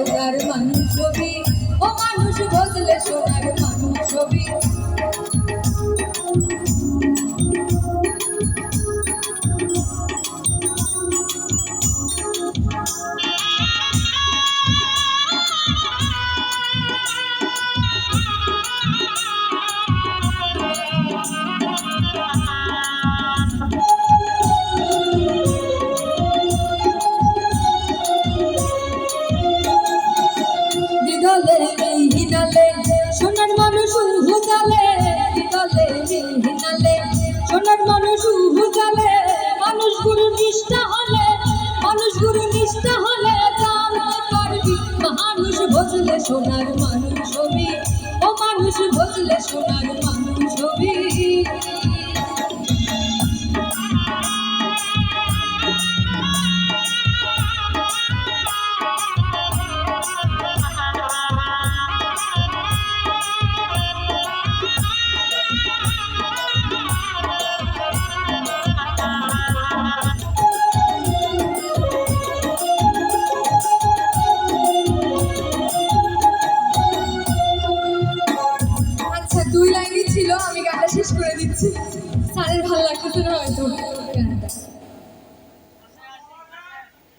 ভজলে সোনার হিনালে সোনার মানুষ উহুজালে হিনালে হিনালে সোনার মানুষ উহুজালে, মানুষ গুরু নিষ্ঠা হলে, মানুষ গুরু নিষ্ঠা হলে জানতে পারবি মানুষ বসলে সোনার মানুষ হবি, ও মানুষ বসলে সোনার ছিল আমি গানটা শেষ করে দিচ্ছি। স্যারের ভালো লাগতেছে না হয়তো।